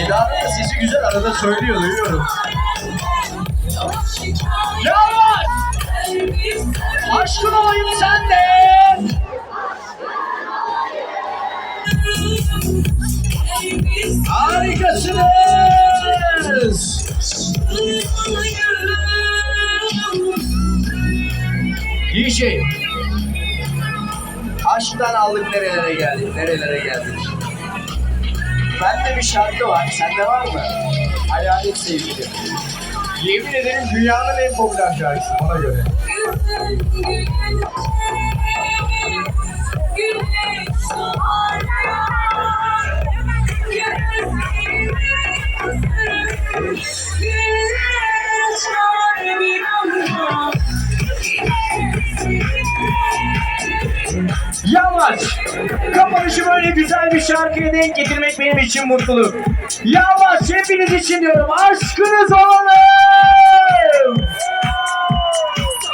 Eda'nın da sesi güzel arada söylüyor duyuyorum. Yavaş! Aşkın olayım sende! Harikasınız! DJ. Aşktan aldık nerelere geldik, nerelere geldik. Bende bir şarkı var, sende var mı? Hayalet sevgili. Yemin ederim dünyanın en popüler şarkısı bana göre. Yavaş! Kapanışı böyle güzel bir şarkıya denk getirmek benim için mutluluk. Yavaş hepiniz için diyorum. Aşkınız olalım!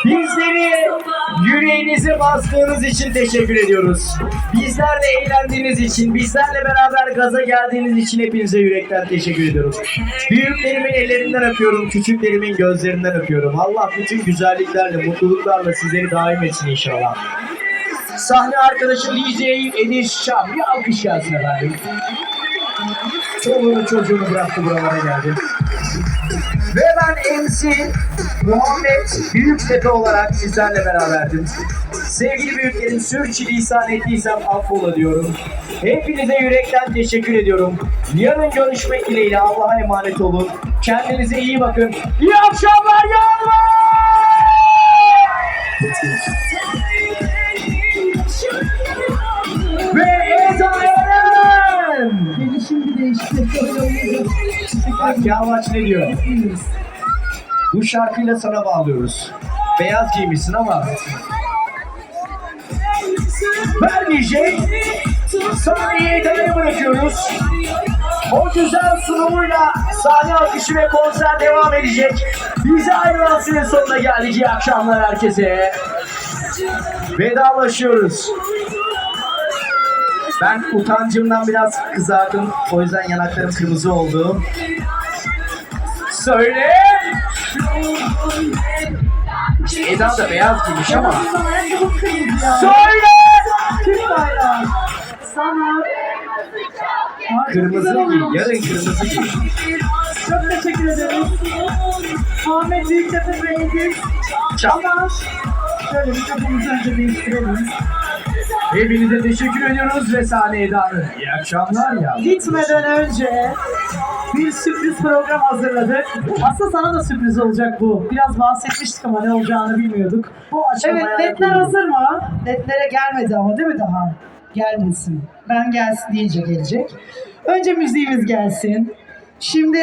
Bizleri yüreğinize bastığınız için teşekkür ediyoruz. Bizlerle eğlendiğiniz için, bizlerle beraber gaza geldiğiniz için hepinize yürekten teşekkür ediyorum. Büyüklerimin ellerinden öpüyorum, küçüklerimin gözlerinden öpüyorum. Allah bütün güzelliklerle, mutluluklarla sizleri daim etsin inşallah. Sahne arkadaşı DJ Enis Şam. Bir alkış gelsin efendim. Çoluğunu çocuğunu bıraktı buralara geldi. Ve ben MC Muhammed Büyüktepe olarak sizlerle beraberdim. Sevgili büyüklerim sürçülisan ettiysem affola diyorum. Hepinize yürekten teşekkür ediyorum. Yarın görüşmek dileğiyle Allah'a emanet olun. Kendinize iyi bakın. İyi akşamlar yavrum! Bak Yavaş ne diyor? Bu şarkıyla sana bağlıyoruz. Beyaz giymişsin ama vermeyecek. Sahneyi Eda'ya bırakıyoruz. O güzel sunumuyla sahne akışı ve konser devam edecek. Bize ayrılan süre sonuna geldik. İyi akşamlar herkese. Vedalaşıyoruz. Ben utancımdan biraz kızardım. O yüzden yanaklarım kırmızı oldu. Söyle. Eda da beyaz giymiş ama. Söyle. Türk bayrağı. Sana. Kırmızı giy. Yarın kırmızı giy. Çok teşekkür ederiz. Ahmet Büyüktepe ve Edil. Çal. Ama şöyle bir kapımızı önce değiştirelim. Hepinize teşekkür ediyoruz ve sahne Eda'nın. İyi akşamlar ya. Gitmeden önce bir sürpriz program hazırladık. Aslında sana da sürpriz olacak bu. Biraz bahsetmiştik ama ne olacağını bilmiyorduk. Bu Evet, aşamaya netler hazır mı? Netlere gelmedi ama değil mi daha? Gelmesin. Ben gelsin deyince gelecek. Önce müziğimiz gelsin. Şimdi